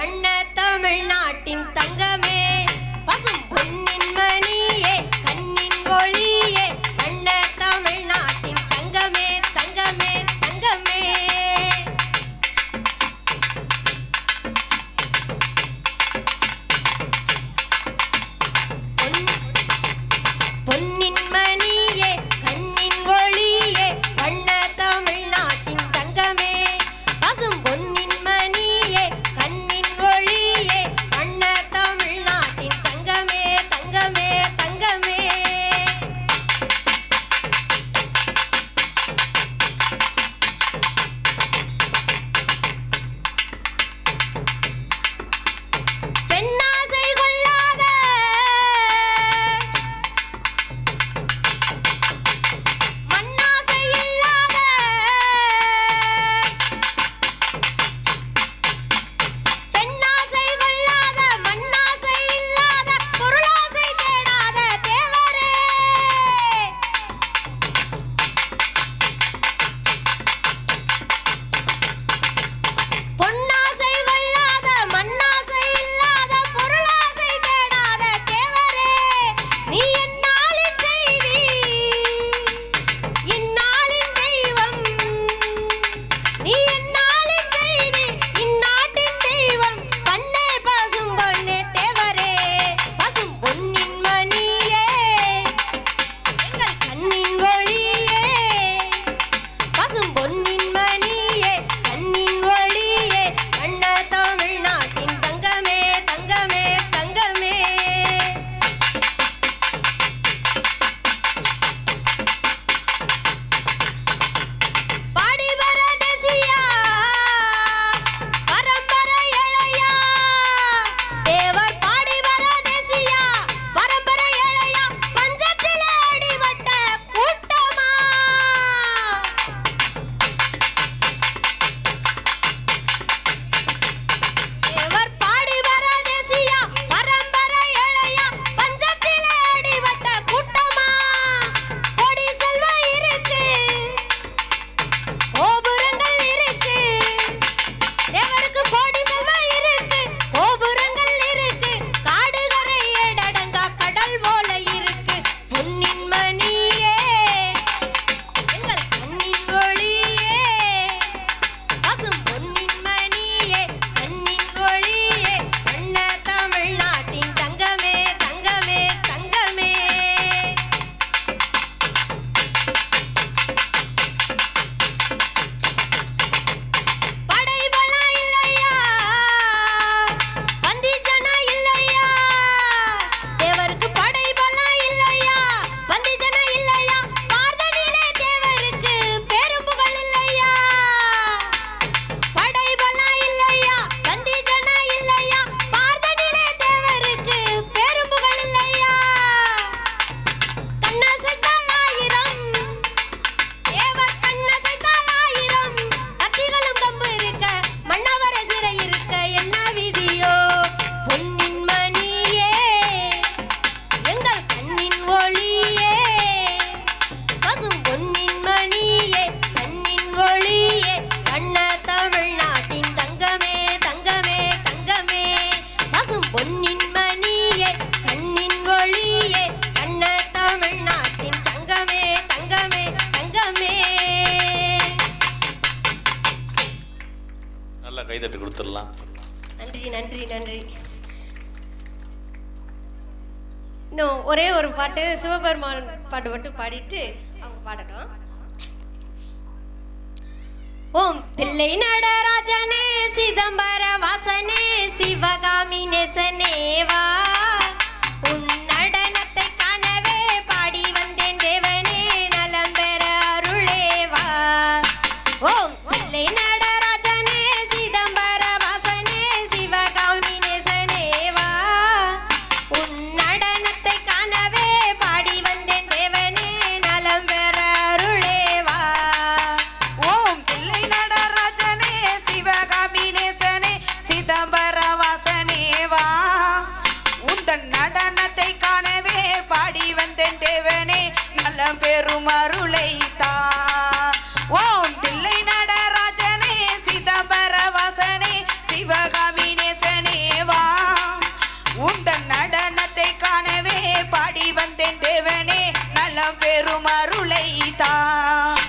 வண்ண தமிழ்நாட்டின் கொடுத்துடலாம். நன்றி நன்றி நன்றி. இன்னும் ஒரே ஒரு பாட்டு சிவபெருமான் பாட்டு மட்டும் பாடிட்டு அவங்க பாடட்டும். ஓம் தில்லை நடராஜனே சிதம்பர வாசனே சிவகாமி நெசனேவா பெரும் அருளை தா ஓம் தில்லை நடராஜனே சிதம்பர வசனே சிவகாமி நேசனேவாம் உந்தன் நடனத்தை காணவே பாடி வந்தேன் தேவனே நலம் பெரும் அருளை தான்